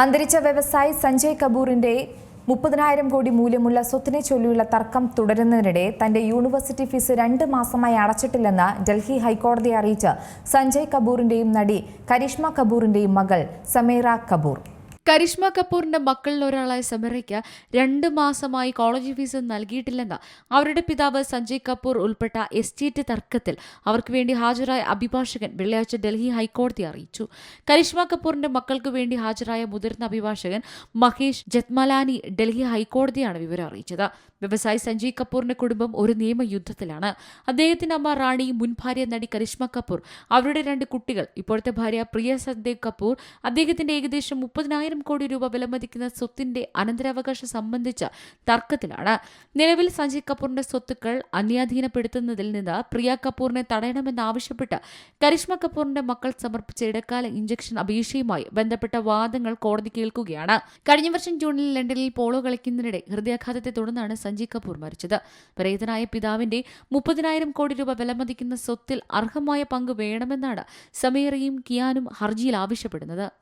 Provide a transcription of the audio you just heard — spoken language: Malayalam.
അന്തരിച്ച വ്യവസായി സഞ്ജയ് കപൂറിന്റെ മുപ്പതിനായിരം കോടി മൂല്യമുള്ള സ്വത്തിനെ ചൊല്ലിയുള്ള തർക്കം തുടരുന്നതിനിടെ തന്റെ യൂണിവേഴ്സിറ്റി ഫീസ് രണ്ട് മാസമായി അടച്ചിട്ടില്ലെന്ന് ഡൽഹി ഹൈക്കോടതിയെ അറിയിച്ച് സഞ്ജയ് കപൂറിന്റെയും നടി കരീഷ്മ കപൂറിന്റെയും മകൾ സമീറ കപൂർ. കരിഷ്മ കപൂറിന്റെ മക്കളിൽ ഒരാളായ സമീറയ്ക്ക് രണ്ട് മാസമായി കോളേജ് ഫീസ് നൽകിയിട്ടില്ലെന്ന് അവരുടെ പിതാവ് സഞ്ജയ് കപൂർ ഉൾപ്പെട്ട എസ്റ്റേറ്റ് തർക്കത്തിൽ അവർക്ക് വേണ്ടി ഹാജരായ അഭിഭാഷകൻ വെള്ളിയാഴ്ച ഡൽഹി ഹൈക്കോടതി അറിയിച്ചു. കരിഷ്മ കപൂറിന്റെ മക്കൾക്ക് വേണ്ടി ഹാജരായ മുതിർന്ന അഭിഭാഷകൻ മഹേഷ് ജത്മലാനി ഡൽഹി ഹൈക്കോടതിയാണ് വിവരം അറിയിച്ചത്. വ്യവസായി സഞ്ജയ് കപൂറിന്റെ കുടുംബം ഒരു നിയമയുദ്ധത്തിലാണ്. അദ്ദേഹത്തിന്റെ അമ്മ റാണി മുൻ ഭാര്യ നടി കരിഷ്മ കപൂർ അവരുടെ രണ്ട് കുട്ടികൾ ഇപ്പോഴത്തെ ഭാര്യ പ്രിയ സന്ദേവ് കപൂർ അദ്ദേഹത്തിന്റെ ഏകദേശം മുപ്പതിനായിരം കോടി രൂപ വിലമതിക്കുന്ന സ്വത്തിന്റെ അനന്തരാവകാശം സംബന്ധിച്ച തർക്കത്തിലാണ്. നിലവിൽ സഞ്ജയ് കപൂറിന്റെ സ്വത്തുക്കൾ അന്യാധീനപ്പെടുത്തുന്നതിൽ നിന്ന് പ്രിയ കപൂറിനെ തടയണമെന്നാവശ്യപ്പെട്ട് കരിഷ്മ കപൂറിന്റെ മക്കൾ സമർപ്പിച്ച ഇടക്കാല ഇഞ്ചക്ഷൻ അപേക്ഷയുമായി ബന്ധപ്പെട്ട വാദങ്ങൾ കോടതി കേൾക്കുകയാണ്. കഴിഞ്ഞ വർഷം ജൂണിൽ ലണ്ടനിൽ പോളോ കളിക്കുന്നതിനിടെ ഹൃദയാഘാതത്തെ തുടർന്നാണ് സഞ്ജയ് കപൂർ മരിച്ചത്. പ്രേതനായ പിതാവിന്റെ മുപ്പതിനായിരം കോടി രൂപ വിലമതിക്കുന്ന സ്വത്തിൽ അർഹമായ പങ്ക് വേണമെന്നാണ് സമീറയും കിയാനും ഹർജിയിൽ ആവശ്യപ്പെടുന്നത്.